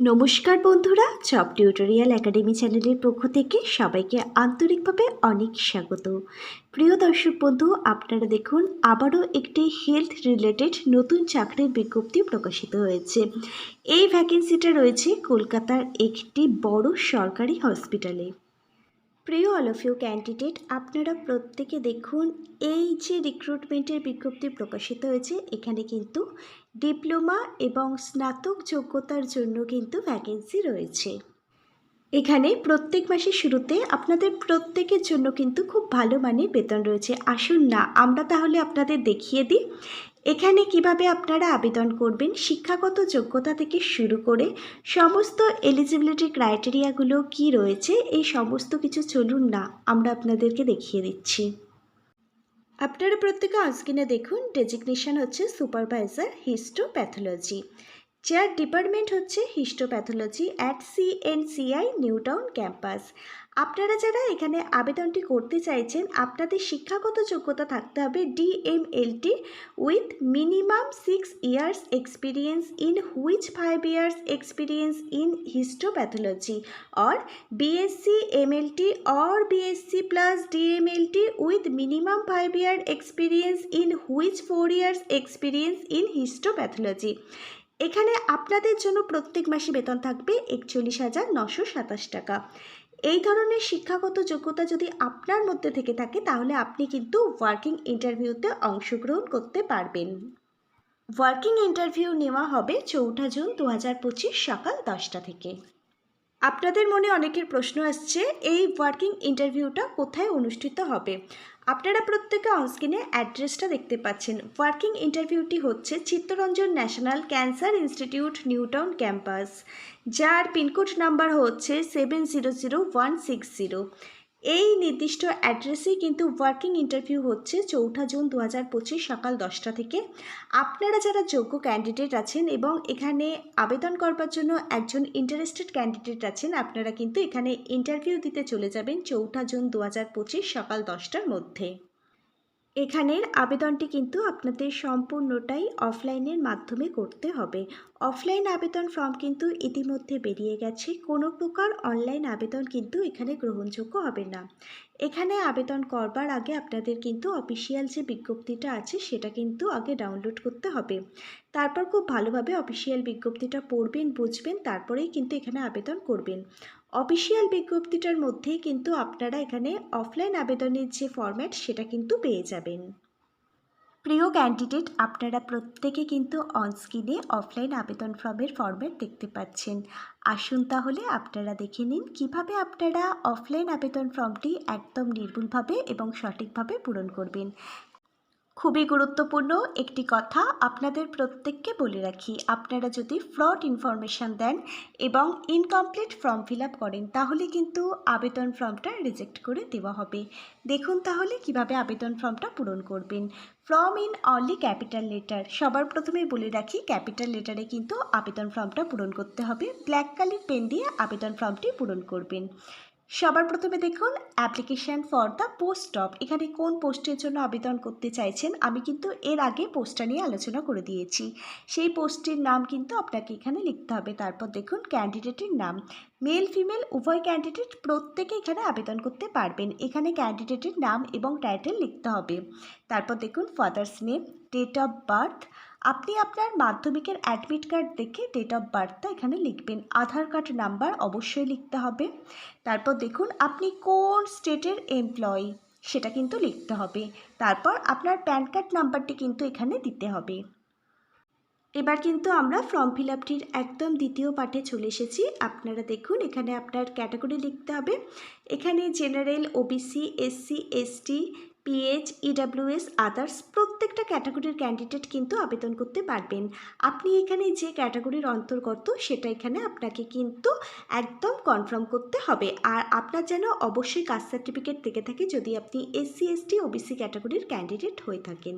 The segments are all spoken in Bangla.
নমস্কার বন্ধুরা চপ টিউটোরিয়াল একাডেমি চ্যানেলের পক্ষ থেকে সবাইকে আন্তরিকভাবে অনেক স্বাগত। প্রিয় দর্শক বন্ধু, আপনারা দেখুন, আবারও একটি হেলথ রিলেটেড নতুন চাকরির বিজ্ঞপ্তি প্রকাশিত হয়েছে। এই ভ্যাকেন্সিটা রয়েছে কলকাতার একটি বড় সরকারি হসপিটালে প্রিয় অল অফ ইউ ক্যান্ডিডেট, আপনারা প্রত্যেকে দেখুন এই যে রিক্রুটমেন্টের বিজ্ঞপ্তি প্রকাশিত হয়েছে, এখানে কিন্তু ডিপ্লোমা এবং স্নাতক যোগ্যতার জন্য কিন্তু ভ্যাকেন্সি রয়েছে। এখানে প্রত্যেক মাসের শুরুতে আপনাদের প্রত্যেকের জন্য কিন্তু খুব ভালো মানের বেতন রয়েছে। আসুন না, আমরা তাহলে আপনাদের দেখিয়ে দিই। এখানে কীভাবে আপনারা আবেদন করবেন, শিক্ষাগত যোগ্যতা থেকে শুরু করে সমস্ত এলিজিবিলিটি ক্রাইটেরিয়াগুলো কি রয়েছে, এই সমস্ত কিছু চলুন না, আমরা আপনাদেরকে দেখিয়ে দিচ্ছি। আপনারা প্রত্যেকে অনস্ক্রিনে দেখুন ডেজিগনেশন হচ্ছে সুপারভাইজার হিস্টোপ্যাথোলজি যার ডিপার্টমেন্ট হচ্ছে histopathology at CNCI New Town campus আপনারা যারা এখানে আবেদনটি করতে চাইছেন, আপনাদের শিক্ষাগত যোগ্যতা থাকতে হবে DMLT with minimum six years experience in which five years experience in histopathology or BSc MLT or BSc plus DMLT with minimum 5 year experience in which 4 years experience in histopathology. এখানে আপনাদের জন্য প্রত্যেক মাসে বেতন থাকবে একচল্লিশ হাজার নশো সাতাশ টাকা। এই ধরনের শিক্ষাগত যোগ্যতা যদি আপনার মধ্যে থেকে থাকে, তাহলে আপনি কিন্তু ওয়ার্কিং ইন্টারভিউতে অংশগ্রহণ করতে পারবেন। ওয়ার্কিং ইন্টারভিউ নেওয়া হবে চৌঠা জুন দু হাজার পঁচিশ সকাল দশটা থেকে। আপনাদের মনে অনেকের প্রশ্ন আসছে, এই ওয়ার্কিং ইন্টারভিউটা কোথায় অনুষ্ঠিত হবে? আপনারা প্রত্যেকে অনস্ক্রিনে অ্যাড্রেসটা দেখতে পাচ্ছেন। ওয়ার্কিং ইন্টারভিউটি হচ্ছে Chittaranjan national cancer institute Newtown campus যার পিনকোড নাম্বার হচ্ছে seven zero zero one six zero এই নির্দিষ্ট অ্যাড্রেসেই কিন্তু ওয়ার্কিং ইন্টারভিউ হচ্ছে চৌঠা জুন দু হাজার পঁচিশ সকাল দশটা থেকে। আপনারা যারা যোগ্য ক্যান্ডিডেট আছেন এবং এখানে আবেদন করবার জন্য একজন ইন্টারেস্টেড ক্যান্ডিডেট আছেন, আপনারা কিন্তু এখানে ইন্টারভিউ দিতে চলে যাবেন চৌঠা জুন দু হাজার পঁচিশ সকাল দশটার মধ্যে। এখানের আবেদনটি কিন্তু আপনাদের সম্পূর্ণটাই অফলাইনের মাধ্যমে করতে হবে। অফলাইন আবেদন ফর্ম কিন্তু ইতিমধ্যে বেরিয়ে গেছে। কোনো প্রকার অনলাইন আবেদন কিন্তু এখানে গ্রহণযোগ্য হবে না। এখানে আবেদন করবার আগে আপনাদের কিন্তু অফিসিয়াল যে বিজ্ঞপ্তিটা আছে, সেটা কিন্তু আগে ডাউনলোড করতে হবে। তারপর খুব ভালোভাবে অফিসিয়াল বিজ্ঞপ্তিটা পড়বেন, বুঝবেন, তারপরেই কিন্তু এখানে আবেদন করবেন। অফিসিয়াল বিজ্ঞপ্তিটার মধ্যেই কিন্তু আপনারা এখানে অফলাইন আবেদনের যে ফরম্যাট সেটা কিন্তু পেয়ে যাবেন। প্রিয় ক্যান্ডিডেট আপনারা প্রত্যেকে কিন্তু অনস্ক্রিনে অফলাইন আবেদন ফর্মের ফরম্যাট দেখতে পাচ্ছেন। আসুন তাহলে আপনারা দেখে নিন কীভাবে আপনারা অফলাইন আবেদন ফর্মটি একদম নির্ভুলভাবে এবং সঠিকভাবে পূরণ করবেন। খুবই গুরুত্বপূর্ণ একটি কথা আপনাদের প্রত্যেককে বলে রাখি। আপনারা যদি ফ্রড ইনফরমেশান দেন এবং ইনকমপ্লিট ফর্ম ফিল করেন, তাহলে কিন্তু আবেদন ফর্মটা রিজেক্ট করে দেওয়া হবে। দেখুন তাহলে কীভাবে আবেদন ফর্মটা পূরণ করবেন। Form in only capital letter সবার প্রথমে বলে রাখি ক্যাপিটাল লেটারে কিন্তু আবেদন ফর্মটা পূরণ করতে হবে। ব্ল্যাক কালির পেন দিয়ে আবেদন ফর্মটি পূরণ করবেন। সবার প্রথমে দেখুন application for the post of এখানে কোন পোস্টের জন্য আবেদন করতে চাইছেন? আমি কিন্তু এর আগে পোস্টটা নিয়ে আলোচনা করে দিয়েছি। সেই পোস্টের নাম কিন্তু আপনাকে এখানে লিখতে হবে। তারপর দেখুন ক্যান্ডিডেটের নাম। মেল ফিমেল উভয় ক্যান্ডিডেট প্রত্যেকে এখানে আবেদন করতে পারবেন। এখানে ক্যান্ডিডেটের নাম এবং টাইটেল লিখতে হবে। তারপর দেখুন father's name date of birth আপনি আপনার মাধ্যমিকের অ্যাডমিট কার্ড দেখে ডেট অফ বার্থটা এখানে লিখবেন। আধার কার্ড নাম্বার অবশ্যই লিখতে হবে। তারপর দেখুন, আপনি কোন স্টেটের এমপ্লয়ি সেটা কিন্তু লিখতে হবে। তারপর আপনার প্যান কার্ড নাম্বারটি কিন্তু এখানে দিতে হবে। এবার কিন্তু আমরা ফর্ম ফিল আপটির একদম দ্বিতীয় পাঠে চলে এসেছি। আপনারা দেখুন, এখানে আপনার ক্যাটাগরি লিখতে হবে। এখানে general OBC SC ST PH EWS others প্রত্যেকটা ক্যাটাগরির ক্যান্ডিডেট কিন্তু আবেদন করতে পারবেন। আপনি এখানে যে ক্যাটাগরির অন্তর্গত সেটা এখানে আপনাকে কিন্তু একদম কনফার্ম করতে হবে। আর আপনার যেন অবশ্যই কাস্ট সার্টিফিকেট থেকে থাকে যদি আপনি এসসি এসটি ওবিসি ক্যাটাগরির ক্যান্ডিডেট হয়ে থাকেন।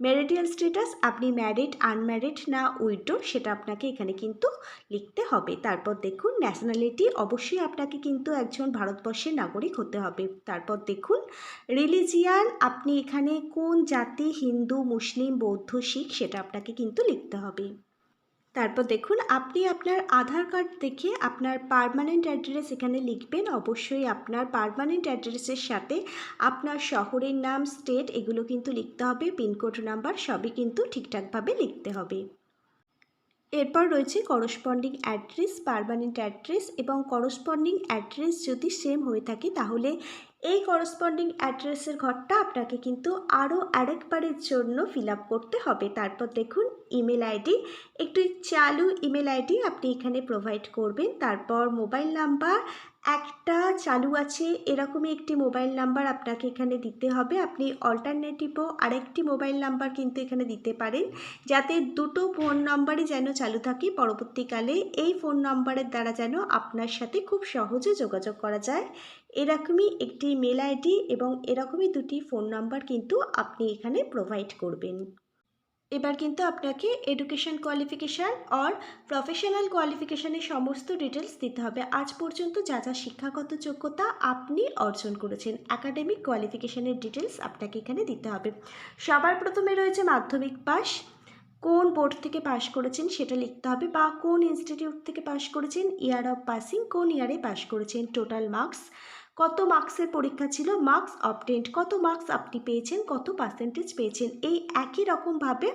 ম্যারিটাল স্ট্যাটাস আপনি ম্যারিড আনম্যারিড না উইডো সেটা আপনাকে এখানে কিন্তু লিখতে হবে। তারপর দেখুন ন্যাশনালিটি অবশ্যই আপনাকে কিন্তু একজন ভারতবর্ষের নাগরিক হতে হবে। তারপর দেখুন রিলিজিয়ান আপনি এখানে কোন জাতি, হিন্দু, মুসলিম, বৌদ্ধ, শিখ, সেটা আপনাকে কিন্তু লিখতে হবে। তারপর দেখুন, আপনি আপনার আধার কার্ড দেখে আপনার পারমানেন্ট অ্যাড্রেস এখানে লিখবেন। অবশ্যই আপনার পারমানেন্ট অ্যাড্রেসের সাথে আপনার শহরের নাম স্টেট এগুলো কিন্তু লিখতে হবে। পিনকোড নাম্বার সবই কিন্তু ঠিকঠাকভাবে লিখতে হবে। এরপর রয়েছে করসপন্ডিং অ্যাড্রেস পারমানেন্ট অ্যাড্রেস এবং করসপন্ডিং অ্যাড্রেস যদি সেম হয়ে থাকে, তাহলে এই করসপন্ডিং অ্যাড্রেসের ঘরটা আপনাকে কিন্তু আরও আরেকবারের জন্য ফিল করতে হবে। তারপর দেখুন ইমেল আইডি একটু চালু ইমেল আইডি আপনি এখানে প্রোভাইড করবেন। তারপর মোবাইল নাম্বার একটা চালু আছে, এরকমই একটি মোবাইল নাম্বার আপনাকে এখানে দিতে হবে। আপনি অল্টারনেটিভও আরেকটি মোবাইল নাম্বার কিন্তু এখানে দিতে পারেন, যাতে দুটো ফোন নাম্বারই যেন চালু থাকে। পরবর্তীকালে এই ফোন নাম্বারের দ্বারা যেন আপনার সাথে খুব সহজে যোগাযোগ করা যায়। এরকমই একটি মেল আইডি এবং এরকমই দুটি ফোন নাম্বার কিন্তু আপনি এখানে প্রোভাইড করবেন। এবার কিন্তু আপনাকে এডুকেশন কোয়ালিফিকেশান অর প্রফেশনাল কোয়ালিফিকেশানের সমস্ত ডিটেলস দিতে হবে। আজ পর্যন্ত যা যা শিক্ষাগত যোগ্যতা আপনি অর্জন করেছেন একাডেমিক কোয়ালিফিকেশানের ডিটেলস আপনাকে এখানে দিতে হবে। সবার প্রথমে রয়েছে মাধ্যমিক পাস কোন বোর্ড থেকে পাশ করেছেন সেটা লিখতে হবে বা কোন ইনস্টিটিউট থেকে পাশ করেছেন? ইয়ার অফ পাসিং কোন ইয়ারে পাশ করেছেন? টোটাল মার্কস কত মার্কসের পরীক্ষা ছিল? মার্কস অবটেন্ট কত মার্কস আপনি পেয়েছেন? কত পার্সেন্টেজ পেয়েছেন? এই একই রকমভাবে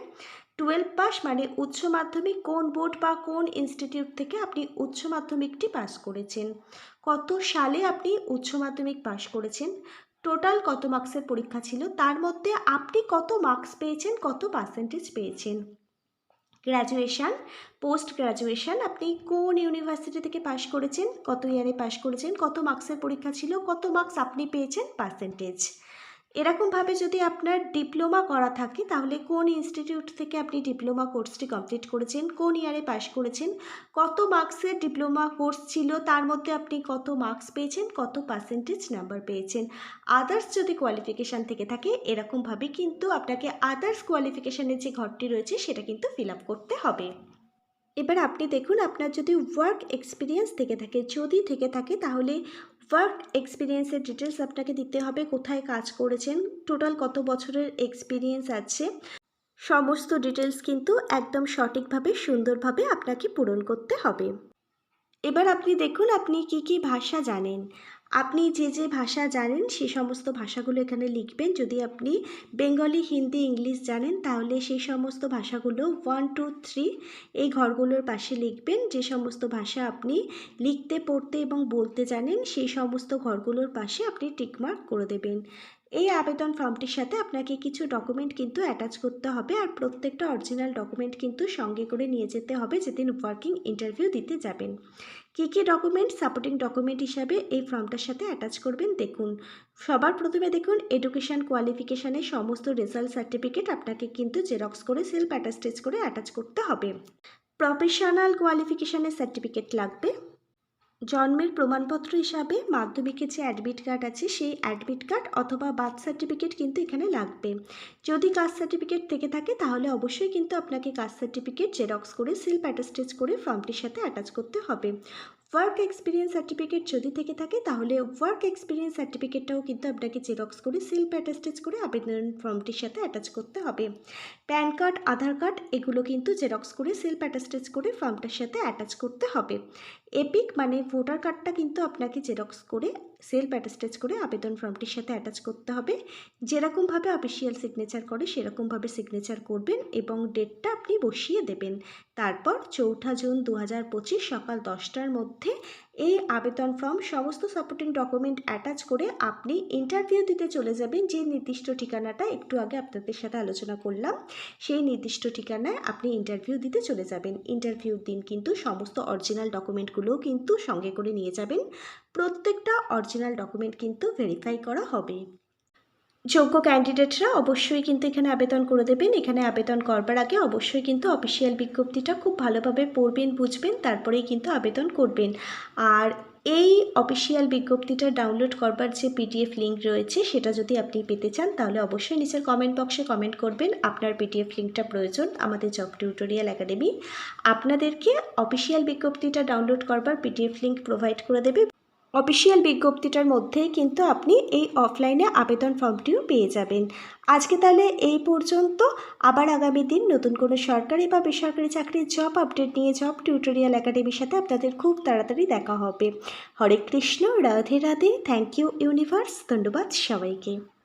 টুয়েলভ পাস মানে উচ্চ মাধ্যমিক কোন বোর্ড বা কোন ইনস্টিটিউট থেকে আপনি উচ্চ মাধ্যমিকটি পাস করেছেন? কত সালে আপনি উচ্চ মাধ্যমিক পাস করেছেন? টোটাল কত মার্কসের পরীক্ষা ছিল? তার মধ্যে আপনি কত মার্কস পেয়েছেন? কত পার্সেন্টেজ পেয়েছেন? গ্র্যাজুয়েশান পোস্ট গ্র্যাজুয়েশান আপনি কোন ইউনিভার্সিটি থেকে পাশ করেছেন, কত ইয়ারে পাশ করেছেন, কত মার্কসের পরীক্ষা ছিল, কত মার্কস আপনি পেয়েছেন পার্সেন্টেজ এরকমভাবে যদি আপনার ডিপ্লোমা করা থাকে, তাহলে কোন ইনস্টিটিউট থেকে আপনি ডিপ্লোমা কোর্সটি কমপ্লিট করেছেন? কোন ইয়ারে পাশ করেছেন? কত মার্কসের ডিপ্লোমা কোর্স ছিল? তার মধ্যে আপনি কত মার্কস পেয়েছেন? কত পার্সেন্টেজ নাম্বার পেয়েছেন? আদার্স যদি কোয়ালিফিকেশান থেকে থাকে এরকমভাবে কিন্তু আপনাকে আদার্স কোয়ালিফিকেশানের যে ঘরটি রয়েছে, সেটা কিন্তু ফিল আপ করতে হবে। এবার আপনি দেখুন, আপনার যদি ওয়ার্ক এক্সপিরিয়েন্স থেকে থাকে, যদি থেকে থাকে, তাহলে ওয়ার্ক এক্সপিরিয়েন্সের ডিটেলস আপনাকে দিতে হবে, কোথায় কাজ করেছেন, টোটাল কত বছরের এক্সপিরিয়েন্স আছে, সমস্ত ডিটেলস কিন্তু একদম সঠিকভাবে, সুন্দরভাবে আপনাকে পূরণ করতে হবে। এবার আপনি দেখুন, আপনি কি কি ভাষা জানেন। আপনি যে যে ভাষা জানেন সেই সমস্ত ভাষাগুলো এখানে লিখবেন। যদি আপনি বেঙ্গলি, হিন্দি, ইংলিশ জানেন, তাহলে সেই সমস্ত ভাষাগুলো ওয়ান টু থ্রি এই ঘরগুলোর পাশে লিখবেন। যে সমস্ত ভাষা আপনি লিখতে, পড়তে এবং বলতে জানেন, সেই সমস্ত ঘরগুলোর পাশে আপনি টিকমার্ক করে দেবেন। এই আবেদন ফর্মটির সাথে আপনাকে কিছু ডকুমেন্ট কিন্তু অ্যাটাচ করতে হবে আর প্রত্যেকটা অরিজিনাল ডকুমেন্ট কিন্তু সঙ্গে করে নিয়ে যেতে হবে যেদিন ওয়ার্কিং ইন্টারভিউ দিতে যাবেন। কী কী ডকুমেন্ট সাপোর্টিং ডকুমেন্ট হিসাবে এই ফর্মটার সাথে অ্যাটাচ করবেন, দেখুন। সবার প্রথমে দেখুন এডুকেশান কোয়ালিফিকেশানের সমস্ত রেজাল্ট সার্টিফিকেট আপনাকে কিন্তু জেরক্স করে সেলফ অ্যাটাস্টেজ করে অ্যাটাচ করতে হবে। প্রফেশনাল কোয়ালিফিকেশানের সার্টিফিকেট লাগবে। জন্মের প্রমাণপত্র হিসাবে মাধ্যমিকের যে অ্যাডমিট কার্ড আছে, সেই অ্যাডমিট কার্ড অথবা বার্থ সার্টিফিকেট কিন্তু এখানে লাগবে। যদি কাস্ট সার্টিফিকেট থেকে থাকে, তাহলে অবশ্যই কিন্তু আপনাকে কাস্ট সার্টিফিকেট জেরক্স করে সিল অ্যাটাস্টেজ করে ফর্মটির সাথে অ্যাটাচ করতে হবে। ওয়ার্ক এক্সপিরিয়েন্স সার্টিফিকেট যদি থেকে থাকে, তাহলে ওয়ার্ক এক্সপিরিয়েন্স সার্টিফিকেটটাও কিন্তু আপনাকে জেরক্স করে সেলফ অ্যাটাস্টেজ করে আবেদন ফর্মটির সাথে অ্যাটাচ করতে হবে। প্যান কার্ড আধার কার্ড এগুলো কিন্তু জেরক্স করে সেলফ অ্যাটাস্টেজ করে ফর্মটার সাথে অ্যাটাচ করতে হবে। এপিক মানে ভোটার কার্ডটা কিন্তু আপনাকে জেরক্স করে সেলফ অ্যাটাস্টেজ করে আবেদন ফর্মটির সাথে অ্যাটাচ করতে হবে। যেরকমভাবে অফিসিয়াল সিগনেচার করে সেরকমভাবে সিগনেচার করবেন এবং ডেটটা আপনি বসিয়ে দেবেন। তারপর চৌঠা জুন দু হাজার পঁচিশ সকাল দশটার মধ্যে এই আবেদন ফর্ম সমস্ত সাপোর্টিং ডকুমেন্ট অ্যাটাচ করে আপনি ইন্টারভিউ দিতে চলে যাবেন। যে নির্দিষ্ট ঠিকানাটা একটু আগে আপনাদের সাথে আলোচনা করলাম, সেই নির্দিষ্ট ঠিকানায় আপনি ইন্টারভিউ দিতে চলে যাবেন। ইন্টারভিউর দিন কিন্তু সমস্ত অরিজিনাল ডকুমেন্টগুলোও কিন্তু সঙ্গে করে নিয়ে যাবেন। প্রত্যেকটা অরিজিনাল ডকুমেন্ট কিন্তু ভেরিফাই করা হবে। যোগ্য ক্যান্ডিডেটরা অবশ্যই কিন্তু এখানে আবেদন করে দেবেন। এখানে আবেদন করবার আগে অবশ্যই কিন্তু অফিসিয়াল বিজ্ঞপ্তিটা খুব ভালোভাবে পড়বেন, বুঝবেন, তারপরেই কিন্তু আবেদন করবেন। আর এই অফিসিয়াল বিজ্ঞপ্তিটা ডাউনলোড করবার যে পিডিএফ লিঙ্ক রয়েছে, সেটা যদি আপনি পেতে চান, তাহলে অবশ্যই নিচের কমেন্ট বক্সে কমেন্ট করবেন। আপনার পিডিএফ লিঙ্কটা প্রয়োজন আমাদের জব টিউটোরিয়াল একাডেমি আপনাদেরকে অফিসিয়াল বিজ্ঞপ্তিটা ডাউনলোড করবার পিডিএফ লিঙ্ক প্রোভাইড করে দেবে। অফিসিয়াল বিজ্ঞপ্তিটার মধ্যেই কিন্তু আপনি এই অফলাইনে আবেদন ফর্মটিও পেয়ে যাবেন। আজকে তাহলে এই পর্যন্ত। আবার আগামী দিন নতুন কোনো সরকারি বা বেসরকারি চাকরির জব আপডেট নিয়ে জব টিউটোরিয়াল একাডেমির সাথে আপনাদের খুব তাড়াতাড়ি দেখা হবে। Hare Krishna, Radhe Radhe. Thank you universe ধন্যবাদ সবাইকে।